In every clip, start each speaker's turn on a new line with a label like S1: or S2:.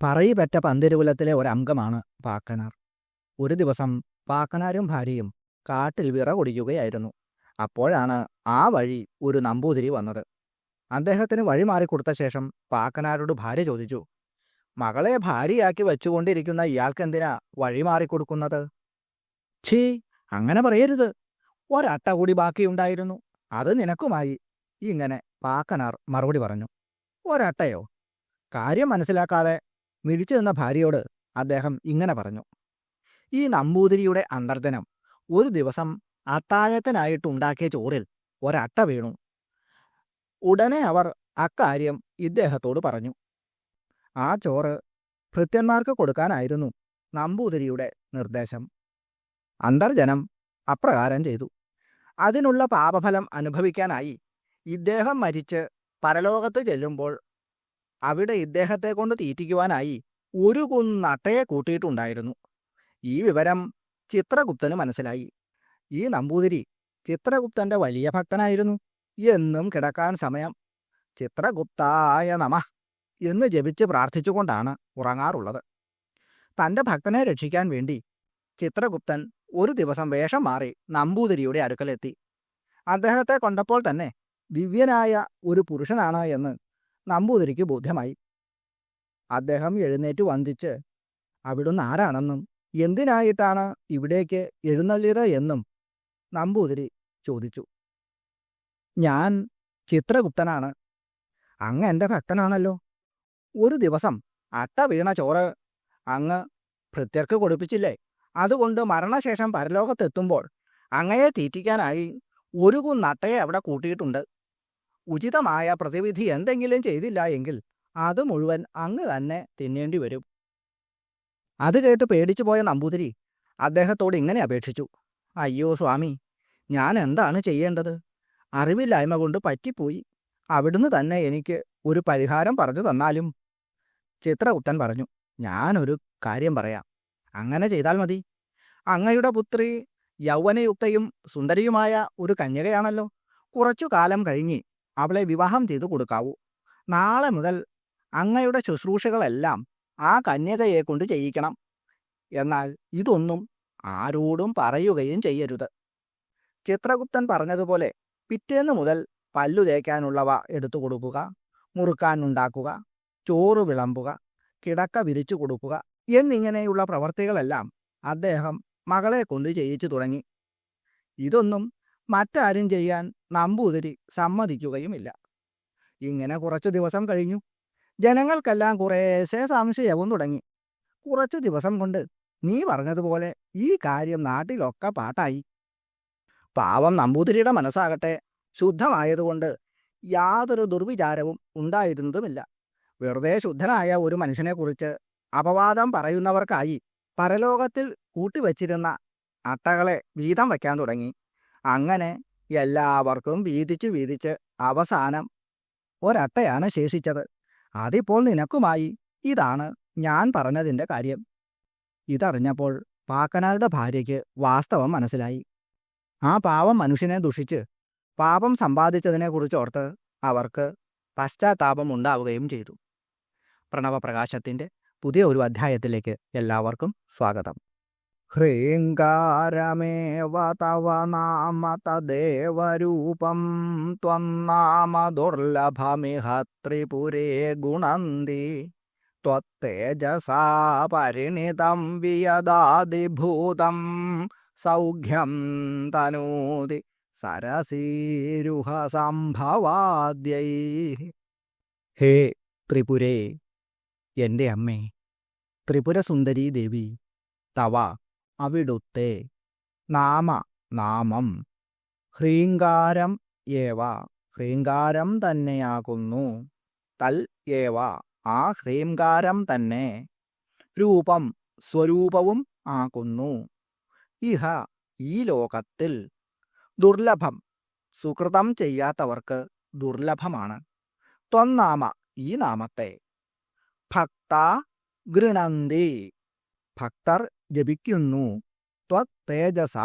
S1: പറയിപെറ്റ പന്തിരുകുലത്തിലെ ഒരംഗമാണ് പാക്കനാർ. ഒരു ദിവസം പാക്കനാരും ഭാര്യയും കാട്ടിൽ വിറകൊടിക്കുകയായിരുന്നു അപ്പോഴാണ് ആ വഴി ഒരു നമ്പൂതിരി വന്നത്. അദ്ദേഹത്തിന് വഴി മാറിക്കൊടുത്ത ശേഷം പാക്കനാരോട് ഭാര്യ ചോദിച്ചു മകളെ ഭാര്യയാക്കി വെച്ചുകൊണ്ടിരിക്കുന്ന ഇയാൾക്കെന്തിനാ വഴി മാറിക്കൊടുക്കുന്നത് ഛീ അങ്ങനെ പറയരുത്. ഒരട്ട കൂടി ബാക്കിയുണ്ടായിരുന്നു. അത് നിനക്കുമായി. ഇങ്ങനെ പാക്കനാർ മറുപടി പറഞ്ഞു. ഒരട്ടയോ? കാര്യം മനസ്സിലാക്കാതെ മിഴിച്ചു നിന്ന ഭാര്യയോട് അദ്ദേഹം ഇങ്ങനെ പറഞ്ഞു. ഈ നമ്പൂതിരിയുടെ അന്തർജനം ഒരു ദിവസം അത്താഴത്തിനായിട്ടുണ്ടാക്കിയ ചോറിൽ ഒരട്ട വീണു. ഉടനെ അവർ അക്കാര്യം ഇദ്ദേഹത്തോട് പറഞ്ഞു. ആ ചോറ് ഭൃത്യന്മാർക്ക് കൊടുക്കാനായിരുന്നു നമ്പൂതിരിയുടെ നിർദ്ദേശം. അന്തർജനം അപ്രകാരം ചെയ്തു. അതിനുള്ള പാപഫലം അനുഭവിക്കാനായി ഇദ്ദേഹം മരിച്ച് പരലോകത്ത് ചെല്ലുമ്പോൾ അവിടെ ഇദ്ദേഹത്തെ കൊണ്ട് തീറ്റിക്കുവാനായി ഒരു കുന്നട്ടയെ കൂട്ടിയിട്ടുണ്ടായിരുന്നു. ഈ വിവരം ചിത്രഗുപ്തന് മനസ്സിലായി. ഈ നമ്പൂതിരി ചിത്രഗുപ്തന്റെ വലിയ ഭക്തനായിരുന്നു. എന്നും കിടക്കാൻ സമയം. ചിത്രഗുപ്തായ നമ എന്ന് ജപിച്ച് പ്രാർത്ഥിച്ചുകൊണ്ടാണ് ഉറങ്ങാറുള്ളത്. തന്റെ ഭക്തനെ രക്ഷിക്കാൻ വേണ്ടി ചിത്രഗുപ്തൻ ഒരു ദിവസം വേഷം മാറി നമ്പൂതിരിയുടെ അടുക്കലെത്തി. അദ്ദേഹത്തെ കൊണ്ടപ്പോൾ തന്നെ ദിവ്യനായ ഒരു പുരുഷനാണ് എന്ന് നമ്പൂതിരിക്ക് ബോധ്യമായി. അദ്ദേഹം എഴുന്നേറ്റ് വന്ദിച്ച് അവിടുന്ന് ആരാണെന്നും എന്തിനായിട്ടാണ് ഇവിടേക്ക് എഴുന്നള്ളിയത് എന്നും നമ്പൂതിരി ചോദിച്ചു. ഞാൻ ചിത്രഗുപ്തനാണ്. അങ്ങ് എന്റെ ഭക്തനാണല്ലോ. ഒരു ദിവസം അട്ട വീണ ചോറ് അങ്ങ് ഭൃത്യർക്ക് കൊടുപ്പിച്ചില്ലേ. അതുകൊണ്ട് മരണശേഷം പരലോകത്തെത്തുമ്പോൾ അങ്ങയെ തീറ്റിക്കാനായി ഒരു കുന്നട്ടയെ അവിടെ കൂട്ടിയിട്ടുണ്ട്. ഉചിതമായ പ്രതിവിധി എന്തെങ്കിലും ചെയ്തില്ല എങ്കിൽ അത് മുഴുവൻ അങ്ങ് തന്നെ തിന്നേണ്ടി വരും. അത് കേട്ട് പേടിച്ചു പോയ നമ്പൂതിരി അദ്ദേഹത്തോട് ഇങ്ങനെ അപേക്ഷിച്ചു. അയ്യോ സ്വാമി ഞാൻ എന്താണ് ചെയ്യേണ്ടത്? അറിവില്ലായ്മ കൊണ്ട് പറ്റിപ്പോയി. അവിടുന്ന് തന്നെ എനിക്ക് ഒരു പരിഹാരം പറഞ്ഞു തന്നാലും ചിത്രകുട്ടൻ പറഞ്ഞു. ഞാനൊരു കാര്യം പറയാം. അങ്ങനെ ചെയ്താൽ മതി. അങ്ങയുടെ പുത്രി യൗവനയുക്തയും സുന്ദരിയുമായ ഒരു കന്യകയാണല്ലോ. കുറച്ചു കാലം കഴിഞ്ഞ് അവളെ വിവാഹം ചെയ്തു കൊടുക്കാവൂ. നാളെ മുതൽ അങ്ങയുടെ ശുശ്രൂഷകളെല്ലാം ആ കന്യകയെ കൊണ്ട് ചെയ്യിക്കണം. എന്നാൽ ഇതൊന്നും ആരോടും പറയുകയും ചെയ്യരുത്. ചിത്രഗുപ്തൻ പറഞ്ഞതുപോലെ പിറ്റേന്ന് മുതൽ പല്ലു തേക്കാനുള്ളവ എടുത്തു കൊടുക്കുക മുറുക്കാൻ ഉണ്ടാക്കുക ചോറ് വിളമ്പുക കിടക്ക വിരിച്ചു കൊടുക്കുക എന്നിങ്ങനെയുള്ള പ്രവർത്തികളെല്ലാം അദ്ദേഹം മകളെ കൊണ്ട് ചെയ്യിച്ചു തുടങ്ങി. ഇതൊന്നും മറ്റാരും ചെയ്യാൻ നമ്പൂതിരി സമ്മതിക്കുകയുമില്ല. ഇങ്ങനെ കുറച്ചു ദിവസം കഴിഞ്ഞു. ജനങ്ങൾക്കെല്ലാം കുറേശ്ശെ സംശയവും തുടങ്ങി. കുറച്ചു ദിവസം കൊണ്ട് നീ പറഞ്ഞതുപോലെ ഈ കാര്യം നാട്ടിലൊക്കെ പാട്ടായി. പാവം നമ്പൂതിരിയുടെ മനസ്സാകട്ടെ. ശുദ്ധമായതുകൊണ്ട് യാതൊരു ദുർവിചാരവും ഉണ്ടായിരുന്നതുമില്ല. വെറുതെ ശുദ്ധനായ ഒരു മനുഷ്യനെക്കുറിച്ച് അപവാദം പറയുന്നവർക്കായി പരലോകത്തിൽ കൂട്ടിവച്ചിരുന്ന അട്ടകളെ വീതം വയ്ക്കാൻ തുടങ്ങി. അങ്ങനെ എല്ലാവർക്കും വീതിച്ച് വീതിച്ച് അവസാനം ഒരട്ടയാണ് ശേഷിച്ചത്. അതിപ്പോൾ നിനക്കുമായി ഇതാണ് ഞാൻ പറഞ്ഞതിന്റെ കാര്യം. ഇതറിഞ്ഞപ്പോൾ പാക്കനാരുടെ ഭാര്യയ്ക്ക് വാസ്തവം മനസ്സിലായി. ആ പാവം മനുഷ്യനെ ദുഷിച്ച് പാപം സമ്പാദിച്ചതിനെക്കുറിച്ചോർത്ത് അവർക്ക് പശ്ചാത്താപം ഉണ്ടാവുകയും ചെയ്തു. പ്രണവപ്രകാശത്തിന്റെ പുതിയ ഒരു അധ്യായത്തിലേക്ക് എല്ലാവർക്കും സ്വാഗതം. ഹ്രീങ്കാരമേവ തവ നാമ തദേവരൂപം ത്വന്നാമ ദുർലഭമിഹ ത്രിപുരേ ഗുണന്തി. ത്വത്തേജസാ പരിണിതം വിയദാതിഭൂതം സൗഖ്യം തനൂതി സരസീരുഹ സംഭവാദ്യൈ ഹേ ത്രിപുരേ എന്റെ അമ്മേ ത്രിപുരസുന്ദരീ ദേവി തവ അവിടുത്തെ നാമ നാമം. ഹ്രീങ്കാരം ഏവ. ഹ്രീങ്കാരം തന്നെയാകുന്നു. തൽ ഏവ. ആ ഹ്രീങ്കാരം തന്നെ രൂപം സ്വരൂപവും ആകുന്നു. ഇഹ ഈ ലോകത്തിൽ ദുർലഭം സുകൃതം ചെയ്യാത്തവർക്ക് ദുർലഭമാണ്. ത്വന്നാമ ഈ നാമത്തെ ഭക്ത ഗൃണന്തി. ഭക്തർ ജപിക്കുന്നു. ത്വത്തേജസ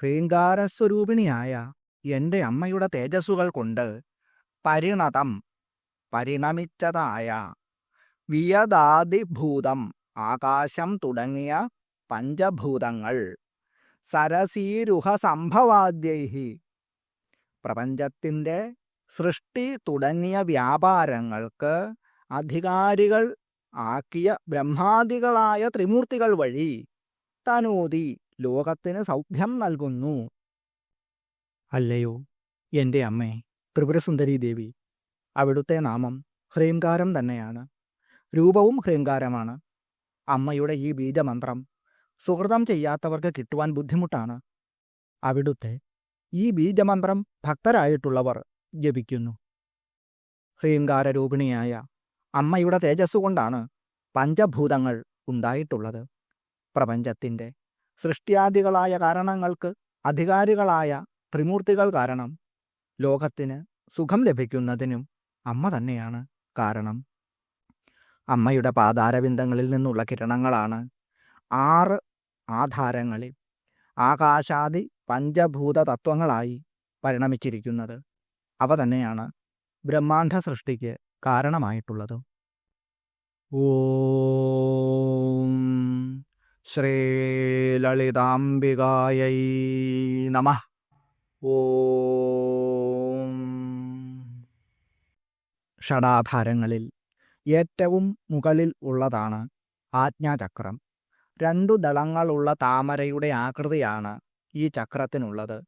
S1: ഹ്രീങ്കാരസ്വരൂപിണിയായ എന്റെ അമ്മയുടെ തേജസ്സുകൾ കൊണ്ട് പരിണതം പരിണമിച്ചതായ വിയദാദിഭൂതം ആകാശം തുടങ്ങിയ പഞ്ചഭൂതങ്ങൾ സരസീരുഹ സംഭവാദ്യൈഹി പ്രപഞ്ചത്തിന്റെ സൃഷ്ടി തുടങ്ങിയ വ്യാപാരങ്ങൾക്ക് അധികാരികൾ ആക്കിയ ബ്രഹ്മാദികളായ ത്രിമൂർത്തികൾ വഴി തനൂതി ലോകത്തിന് സൗഖ്യം നൽകുന്നു. അല്ലയോ എന്റെ അമ്മേ ത്രിപുരസുന്ദരി ദേവി അവിടുത്തെ നാമം ഹ്രീംകാരം തന്നെയാണ്. രൂപവും ഹ്രീംകാരമാണ് അമ്മയുടെ ഈ ബീജമന്ത്രം സുഹൃതം ചെയ്യാത്തവർക്ക് കിട്ടുവാൻ ബുദ്ധിമുട്ടാണ്. അവിടുത്തെ ഈ ബീജമന്ത്രം ഭക്തരായിട്ടുള്ളവർ ജപിക്കുന്നു. ഹ്രീംകാരരൂപിണിയായ അമ്മയുടെ തേജസ്സുകൊണ്ടാണ് പഞ്ചഭൂതങ്ങൾ ഉണ്ടായിട്ടുള്ളത്. പ്രപഞ്ചത്തിന്റെ സൃഷ്ടിയാദികളായ കാരണങ്ങൾക്ക് അധികാരികളായ ത്രിമൂർത്തികൾ കാരണം ലോകത്തിന് സുഖം ലഭിക്കുന്നതിനും അമ്മ തന്നെയാണ് കാരണം. അമ്മയുടെ പാതാരവിന്ദങ്ങളിൽ നിന്നുള്ള കിരണങ്ങളാണ് ആറ് ആധാരങ്ങളിൽ ആകാശാദി പഞ്ചഭൂത തത്വങ്ങളായി പരിണമിച്ചിരിക്കുന്നത്. അവ തന്നെയാണ് ബ്രഹ്മാണ്ഡ സൃഷ്ടിക്ക് കാരണമായിട്ടുള്ളത്. ഓം ശ്രീലളിതാംബികായൈ നമ. ഓം ഷടാധാരങ്ങളിൽ ഏറ്റവും മുകളിൽ ഉള്ളതാണ് ആജ്ഞാചക്രം. രണ്ടു ദളങ്ങളുള്ള താമരയുടെ ആകൃതിയാണ് ഈ ചക്രത്തിനുള്ളത്.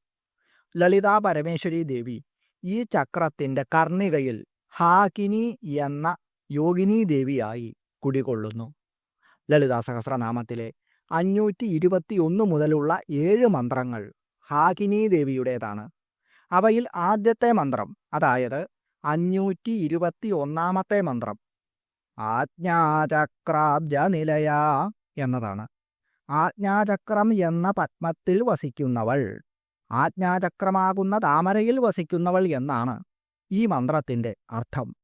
S1: ലളിതാ പരമേശ്വരി ദേവി ഈ ചക്രത്തിന്റെ കർണികയിൽ ഹാകിനി എന്ന യോഗിനി ദേവിയായി കുടികൊള്ളുന്നു. ലളിതാ സഹസ്രനാമത്തിലെ അഞ്ഞൂറ്റി ഇരുപത്തി ഒന്ന് മുതലുള്ള ഏഴ് മന്ത്രങ്ങൾ ഹാകിനി ദേവിയുടേതാണ്. അവയിൽ ആദ്യത്തെ മന്ത്രം അതായത് അഞ്ഞൂറ്റി ഇരുപത്തി ഒന്നാമത്തെ മന്ത്രം ആജ്ഞാചക്രാബ്ജ നിലയ എന്നതാണ്. ആജ്ഞാചക്രം എന്ന പത്മത്തിൽ വസിക്കുന്നവൾ ആജ്ഞാചക്രമാകുന്ന താമരയിൽ വസിക്കുന്നവൾ എന്നാണ്. ഈ മന്ത്രത്തിന്റെ അർത്ഥം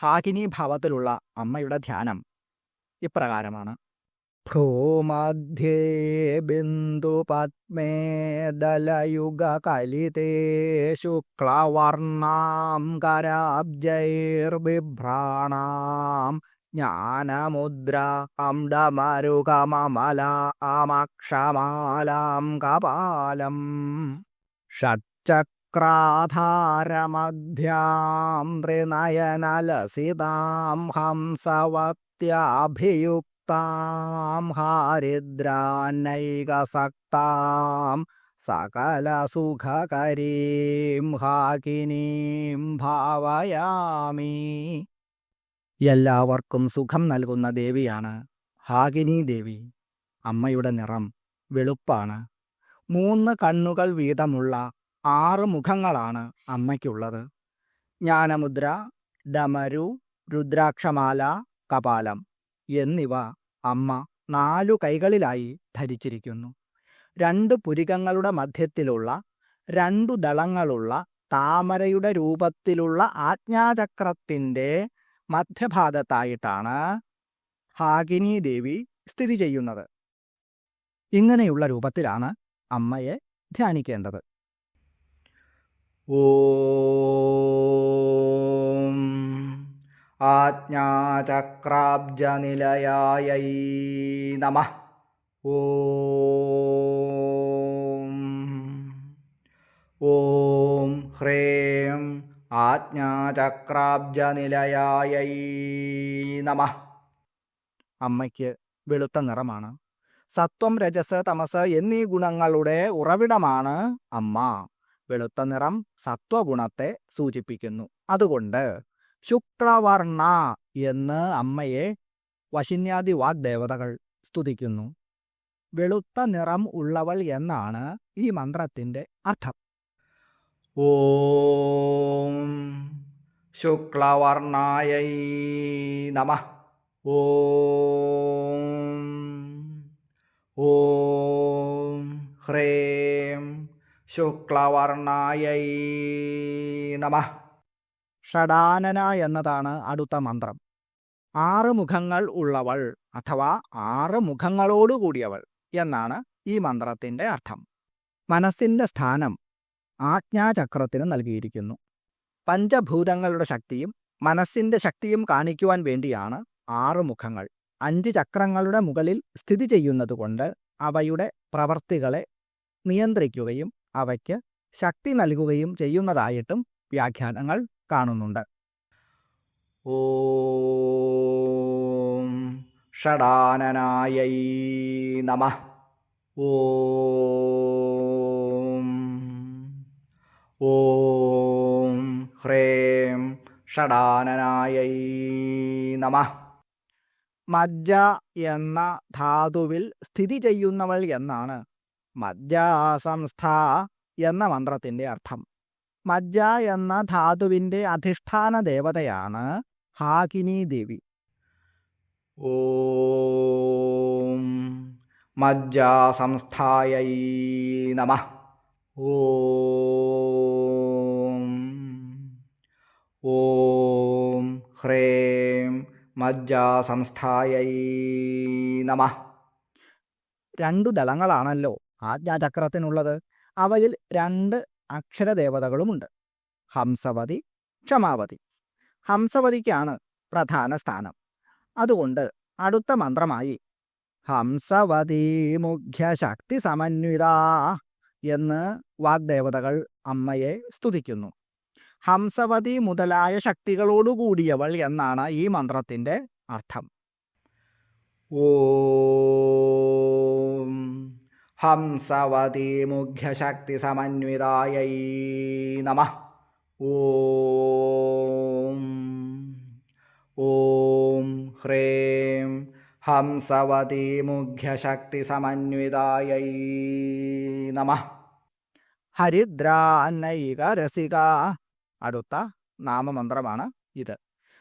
S1: ഹാകിനി ഭാവത്തിലുള്ള അമ്മയുടെ ധ്യാനം ഇപ്രകാരമാണ്. ഭ്രൂമധ്യേ ദലയുഗ കലിതേ ശുക്ലവർണാം കരാബ്ജൈർബിഭ്രാണാം ജ്ഞാനമുദ്രാം ഡമരുകമമലാമക്ഷമാലാം കപാലം ഷട്ചക്രാധാരമധ്യാം ത്രിനയനലസിതാം ഹംസവത്യാഭിയുക്താം ഹാരിദ്രാനൈകസക്താം സകലസുഖകരീം ഹാകിനീം ഭാവയാമി. എല്ലാവർക്കും സുഖം നൽകുന്ന ദേവിയാണ് ഹാകിനി ദേവി. അമ്മയുടെ നിറം വെളുപ്പാണ്. മൂന്ന് കണ്ണുകൾ വീതമുള്ള ആറ് മുഖങ്ങളാണ് അമ്മയ്ക്കുള്ളത്. ജ്ഞാനമുദ്ര ഡമരു രുദ്രാക്ഷമാല കപാലം എന്നിവ അമ്മ നാലു കൈകളിലായി ധരിച്ചിരിക്കുന്നു. രണ്ട് പുരികങ്ങളുടെ മധ്യത്തിലുള്ള രണ്ടു ദളങ്ങളുള്ള താമരയുടെ രൂപത്തിലുള്ള ആജ്ഞാചക്രത്തിന്റെ മധ്യഭാഗത്തായിട്ടാണ് ഹാഗിനി ദേവി സ്ഥിതി ചെയ്യുന്നത്. ഇങ്ങനെയുള്ള രൂപത്തിലാണ് അമ്മയെ ധ്യാനിക്കേണ്ടത്. ഓം. ആജ്ഞാചക്രാബ്ജനിലയായൈ നമ. ഓം. ഓം. ഹ്രേം. ആജ്ഞാചക്രാബ്ജനിലയായൈ നമ. അമ്മയ്ക്ക് വെളുത്ത നിറമാണ്. സത്വം രജസ് തമസ് എന്നീ ഗുണങ്ങളുടെ ഉറവിടമാണ് അമ്മ. വെളുത്ത നിറം സത്വഗുണത്തെ സൂചിപ്പിക്കുന്നു. അതുകൊണ്ട് ശുക്ലവർണ എന്ന് അമ്മയെ വശിന്യാദി വാഗ്ദേവതകൾ സ്തുതിക്കുന്നു. വെളുത്ത നിറം ഉള്ളവൾ എന്നാണ് ഈ മന്ത്രത്തിന്റെ അർത്ഥം. ഓം ശുക്ലവർണായൈ നമ. ഓം. ഓം ഹ്രേം ശുക്ലവർണായൈ നമ. ഷടാനന എന്നതാണ് അടുത്ത മന്ത്രം. ആറ് മുഖങ്ങൾ ഉള്ളവൾ അഥവാ ആറ് മുഖങ്ങളോടുകൂടിയവൾ എന്നാണ് ഈ മന്ത്രത്തിന്റെ അർത്ഥം. മനസ്സിന്റെ സ്ഥാനം ആജ്ഞാചക്രത്തിന് നൽകിയിരിക്കുന്നു. പഞ്ചഭൂതങ്ങളുടെ ശക്തിയും മനസ്സിന്റെ ശക്തിയും കാണിക്കുവാൻ വേണ്ടിയാണ് ആറ് മുഖങ്ങൾ. അഞ്ച് ചക്രങ്ങളുടെ മുകളിൽ സ്ഥിതി ചെയ്യുന്നതുകൊണ്ട് അവയുടെ പ്രവർത്തികളെ നിയന്ത്രിക്കുകയും അവയ്ക്ക് ശക്തി നൽകുകയും ചെയ്യുന്നതായിട്ടും വ്യാഖ്യാനങ്ങൾ കാണുന്നുണ്ട്. ഓം നമ. ഓം ഓം ഹ്രേം ഷടാനനായൈ നമ. മജ്ജ എന്ന ധാതുവിൽ സ്ഥിതി ചെയ്യുന്നവൾ എന്നാണ് മജ്ജാസംസ്ഥ എന്ന മന്ത്രത്തിന്റെ അർത്ഥം. മജ്ജ എന്ന ധാതുവിന്റെ അധിഷ്ഠാന ദേവതയാണ് ഹാകിനി ദേവി. ഓം മജ്ജാസംസ്ഥായൈ നമ. ഓം ഓം ഹ്രേം മജ്ജാസംസ്ഥായൈ നമ. രണ്ടു ദളങ്ങളാണല്ലോ. ആജ്ഞാചക്രത്തിനുള്ളത്. അവയിൽ രണ്ട് അക്ഷരദേവതകളുമുണ്ട്. ഹംസവതി ക്ഷമാവതി. ഹംസവതിക്കാണ് പ്രധാന സ്ഥാനം. അതുകൊണ്ട് അടുത്ത മന്ത്രമായി ഹംസവതി മുഖ്യ ശക്തി സമന്വിത എന്ന് വാഗ്ദേവതകൾ അമ്മയെ സ്തുതിക്കുന്നു. ഹംസവതി മുതലായ ശക്തികളോടുകൂടിയവൾ എന്നാണ് ഈ മന്ത്രത്തിന്റെ അർത്ഥം. ഓം ഹംസവതി മുഖ്യശക്തി സമന്വിതായ നമ. ഓം ഓം മുഖ്യശക്തി സമന്വിതായ നമ. ഹരിദ്രാന്നൈക രസിക അടുത്ത നാമമന്ത്രമാണ് ഇത്.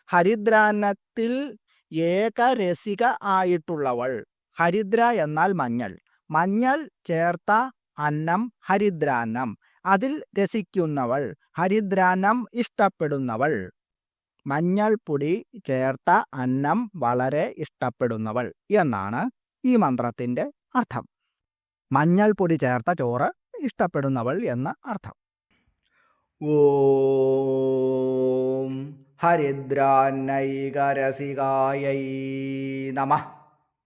S1: ഹരിദ്രാന്നത്തിൽ ഏകരസിക ആയിട്ടുള്ളവൾ. ഹരിദ്ര എന്നാൽ മഞ്ഞൾ. മഞ്ഞൾ ചേർത്ത അന്നം ഹരിദ്രാന്നം. അതിൽ രസിക്കുന്നവൾ ഹരിദ്രാന്നം ഇഷ്ടപ്പെടുന്നവൾ. മഞ്ഞൾപ്പൊടി ചേർത്ത അന്നം വളരെ ഇഷ്ടപ്പെടുന്നവൾ എന്നാണ് ഈ മന്ത്രത്തിന്റെ അർത്ഥം. മഞ്ഞൾപ്പൊടി ചേർത്ത ചോറ് ഇഷ്ടപ്പെടുന്നവൾ എന്ന അർത്ഥം. ഓം ഹരിദ്രാന്നൈകരസികായൈ നമ.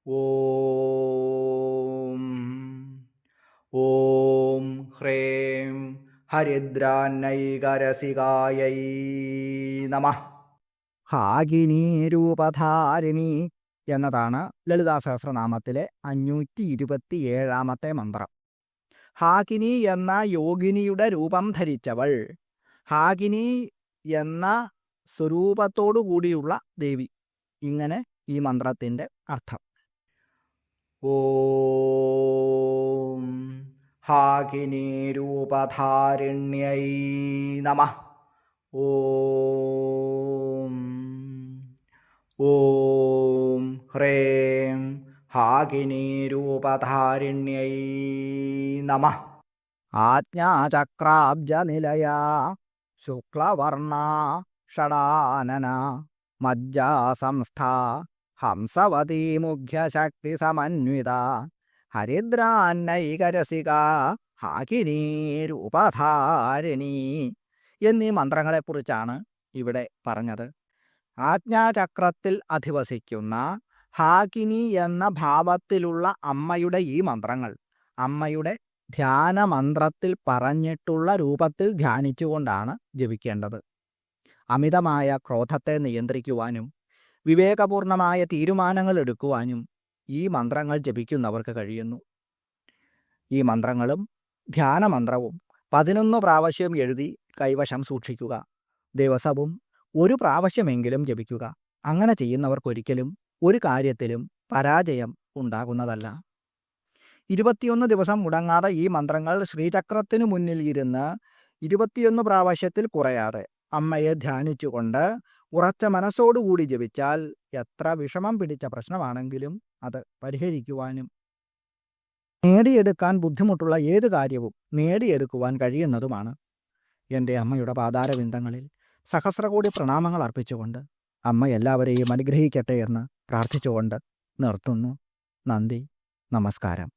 S1: ഓം ഓം ഹ്രേം ഹരിദ്രാന്നൈകരസികായൈ നമ ഹാഗിനി രൂപധാരിണി എന്നതാണ് ലളിതാ സഹസ്രനാമത്തിലെ അഞ്ഞൂറ്റി ഇരുപത്തി ഏഴാമത്തെ മന്ത്രം. ഹാകിനി എന്ന യോഗിനിയുടെ രൂപം ധരിച്ചവൾ ഹാകിനി എന്ന സ്വരൂപത്തോടു കൂടിയുള്ള ദേവി. ഇങ്ങനെ ഈ മന്ത്രത്തിന്റെ അർത്ഥം. ഓം ഹാകിനി രൂപധാരിണ്യൈ നമ. ഓം ഓം ഹ്രേം ഹാകിനി രൂപധാരിണ്യൈ നമ. ആജ്ഞാചക്രാബ്ജനിലയാ ശുക്ലവർണ ഷടാനന മജ്ജാസംസ്ഥ ഹംസവതീ മുഖ്യശക്തി സമന്വിത ഹരിദ്രാന്നൈകരസിക ഹാകിനീ രൂപധാരിണി എന്നീ മന്ത്രങ്ങളെക്കുറിച്ചാണ് ഇവിടെ പറഞ്ഞത്. ആജ്ഞാചക്രത്തിൽ അധിവസിക്കുന്ന ഹാകിനി എന്ന ഭാവത്തിലുള്ള അമ്മയുടെ ഈ മന്ത്രങ്ങൾ അമ്മയുടെ ധ്യാനമന്ത്രത്തിൽ പറഞ്ഞിട്ടുള്ള രൂപത്തിൽ ധ്യാനിച്ചുകൊണ്ടാണ് ജപിക്കേണ്ടത്. അമിതമായ ക്രോധത്തെ നിയന്ത്രിക്കുവാനും വിവേകപൂർണമായ തീരുമാനങ്ങൾ എടുക്കുവാനും ഈ മന്ത്രങ്ങൾ ജപിക്കുന്നവർക്ക് കഴിയുന്നു. ഈ മന്ത്രങ്ങളും ധ്യാനമന്ത്രവും പതിനൊന്ന് പ്രാവശ്യം എഴുതി കൈവശം സൂക്ഷിക്കുക. ദിവസവും ഒരു പ്രാവശ്യമെങ്കിലും ജപിക്കുക. അങ്ങനെ ചെയ്യുന്നവർക്കൊരിക്കലും ഒരു കാര്യത്തിലും പരാജയം ഉണ്ടാകുന്നതല്ല. ഇരുപത്തിയൊന്ന് ദിവസം മുടങ്ങാതെ ഈ മന്ത്രങ്ങൾ ശ്രീചക്രത്തിനു മുന്നിൽ ഇരുന്ന് ഇരുപത്തിയൊന്ന് പ്രാവശ്യത്തിൽ കുറയാതെ അമ്മയെ ധ്യാനിച്ചുകൊണ്ട് ഉറച്ച മനസ്സോടുകൂടി ജപിച്ചാൽ എത്ര വിഷമം പിടിച്ച പ്രശ്നമാണെങ്കിലും അത് പരിഹരിക്കുവാനും നേടിയെടുക്കാൻ ബുദ്ധിമുട്ടുള്ള ഏത് കാര്യവും നേടിയെടുക്കുവാൻ കഴിയുന്നതുമാണ്. എന്റെ അമ്മയുടെ പാതാരവിന്ദങ്ങളിൽ സഹസ്രകോടി പ്രണാമങ്ങൾ അർപ്പിച്ചുകൊണ്ട് അമ്മ എല്ലാവരെയും അനുഗ്രഹിക്കട്ടെ എന്ന് പ്രാർത്ഥിച്ചുകൊണ്ട് നിർത്തുന്നു. നന്ദി. നമസ്കാരം.